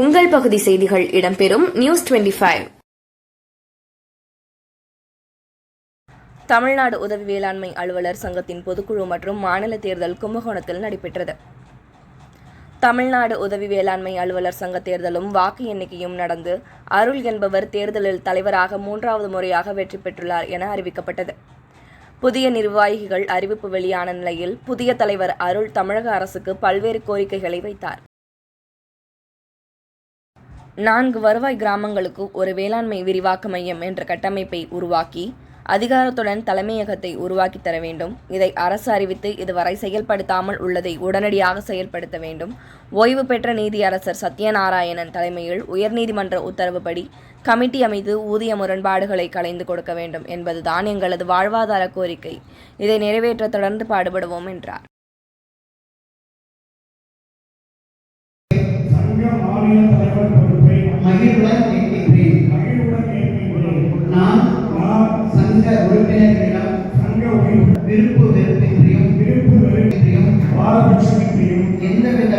உங்கள் பகுதி செய்திகள் இடம்பெறும் நியூஸ் டுவெண்டி ஃபைவ். தமிழ்நாடு உதவி வேளாண்மை அலுவலர் சங்கத்தின் பொதுக்குழு மற்றும் மாநில தேர்தல் கும்பகோணத்தில் நடைபெற்றது. தமிழ்நாடு உதவி வேளாண்மை அலுவலர் சங்க தேர்தலும் வாக்கு எண்ணிக்கையும் நடந்து அருள் என்பவர் தேர்தலில் தலைவராக மூன்றாவது முறையாக வெற்றி பெற்றுள்ளார் என அறிவிக்கப்பட்டது. புதிய நிர்வாகிகள் அறிவிப்பு வெளியான நிலையில் புதிய தலைவர் அருள் தமிழக அரசுக்கு பல்வேறு கோரிக்கைகளை வைத்தார். நான்கு வருவாய் கிராமங்களுக்கு ஒரு வேளாண்மை விரிவாக்க மையம் என்ற கட்டமைப்பை உருவாக்கி அதிகாரத்துடன் தலைமையகத்தை உருவாக்கி தர வேண்டும். இதை அரசு அறிவித்து இதுவரை செயல்படுத்தாமல் உள்ளதை உடனடியாக செயல்படுத்த வேண்டும். ஓய்வு பெற்ற நீதியரசர் சத்யநாராயணன் தலைமையில் உயர்நீதிமன்ற உத்தரவுப்படி கமிட்டி அமைத்து ஊதிய முரண்பாடுகளை களைந்து கொடுக்க வேண்டும் என்பதுதான் எங்களது வாழ்வாதார கோரிக்கை. இதை நிறைவேற்ற தொடர்ந்து பாடுபடுவோம் என்றார். மாநில தலைவர் மகிழ்வுடன் ஏற்கின்றேன் நான் சங்க உறுப்பினர்களிடம் சங்க விருப்பு வெறுப்பின்றியும் விருப்பு வெறுப்பின்றியும் பாரபட்சமின்றியும் எந்தவித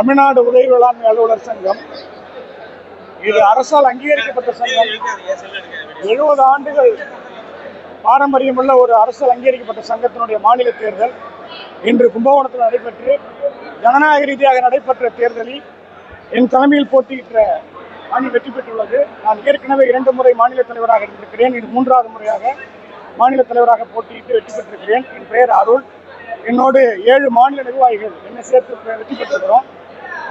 தமிழ்நாடு உதவி வேளாண்மை அலுவலர் சங்கம். இது அரசால் அங்கீகரிக்கப்பட்ட சங்கம். எழுபது ஆண்டுகள் பாரம்பரியமுள்ள ஒரு அரசால் அங்கீகரிக்கப்பட்ட சங்கத்தினுடைய மாநில தேர்தல். இன்று கும்பகோணத்தில் நடைபெற்று ஜனநாயக ரீதியாக நடைபெற்ற தேர்தலில் என் தலைமையில் போட்டியிட்ட அணி வெற்றி பெற்றுள்ளது. நான் ஏற்கனவே இரண்டு முறை மாநில தலைவராக இருந்திருக்கிறேன். இது மூன்றாவது முறையாக மாநில தலைவராக போட்டியிட்டு வெற்றி பெற்றிருக்கிறேன். என் பெயர் அருள். என்னோடு ஏழு மாநில நிர்வாகிகள் என்னை சேர்த்து வெற்றி பெற்றிருக்கிறோம்.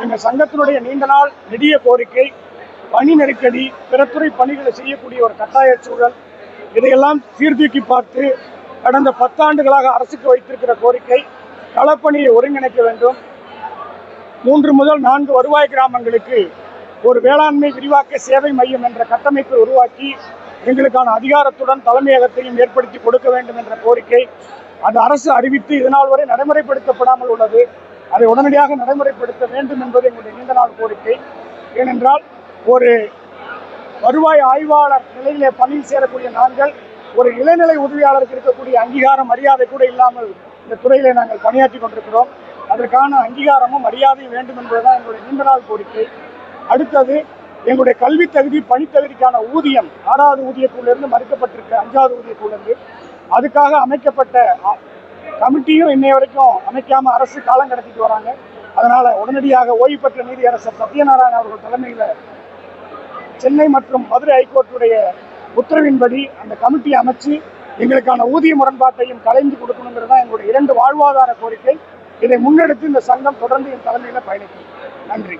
எங்கள் சங்கத்தினுடைய நீண்ட நாள் நெடிய கோரிக்கை பணி நெருக்கடி பிறத்துறை பணிகளை செய்யக்கூடிய ஒரு கட்டாய சூழல் இதையெல்லாம் சீர்தூக்கி பார்த்து கடந்த பத்தாண்டுகளாக அரசுக்கு வைத்திருக்கிற கோரிக்கை களப்பணியை ஒருங்கிணைக்க வேண்டும். மூன்று முதல் நான்கு வருவாய் கிராமங்களுக்கு ஒரு வேளாண்மை விரிவாக்க சேவை மையம் என்ற கட்டமைப்பை உருவாக்கி எங்களுக்கான அதிகாரத்துடன் தலைமையகத்தையும் ஏற்படுத்தி கொடுக்க வேண்டும் என்ற கோரிக்கை அந்த அரசு அறிவித்து இதனால் வரை நடைமுறைப்படுத்தப்படாமல் உள்ளது. அதை உடனடியாக நடைமுறைப்படுத்த வேண்டும் என்பது எங்களுடைய நீண்ட நாள் கோரிக்கை. ஏனென்றால் ஒரு வருவாய் ஆய்வாளர் நிலையிலே பணியில் சேரக்கூடிய நாங்கள் ஒரு இளநிலை உதவியாளருக்கு இருக்கக்கூடிய அங்கீகாரம் மரியாதை கூட இல்லாமல் இந்த துறையிலே நாங்கள் பணியாற்றி கொண்டிருக்கிறோம். அதற்கான அங்கீகாரமும் மரியாதையும் வேண்டும் என்பதுதான் எங்களுடைய நீண்ட நாள் கோரிக்கை. அடுத்தது எங்களுடைய கல்வி தகுதி பணித்தகுதிக்கான ஊதியம் ஆறாவது ஊதியக்குழுவிலிருந்து மறுக்கப்பட்டிருக்க அஞ்சாவது ஊதியக்குழுவிலிருந்து அதுக்காக அமைக்கப்பட்ட கமிட்டியும் இன்னைய வரைக்கும் அமைக்காம அரசு காலம் கடத்திட்டு வராங்க. அதனால உடனடியாக ஓய்வு பெற்ற நீதியரசர் சத்யநாராயணன் அவர்கள் தலைமையில் சென்னை மற்றும் மதுரை ஹைகோர்ட்டுடைய உத்தரவின்படி அந்த கமிட்டி அமைச்சு எங்களுக்கான ஊதிய முரண்பாட்டையும் கலைந்து கொடுக்கணுங்கிறது தான் எங்களுடைய இரண்டு வாழ்வாதார கோரிக்கை. இதை முன்னெடுத்து இந்த சங்கம் தொடர்ந்து என் தலைமையில் பயணிக்கும். நன்றி.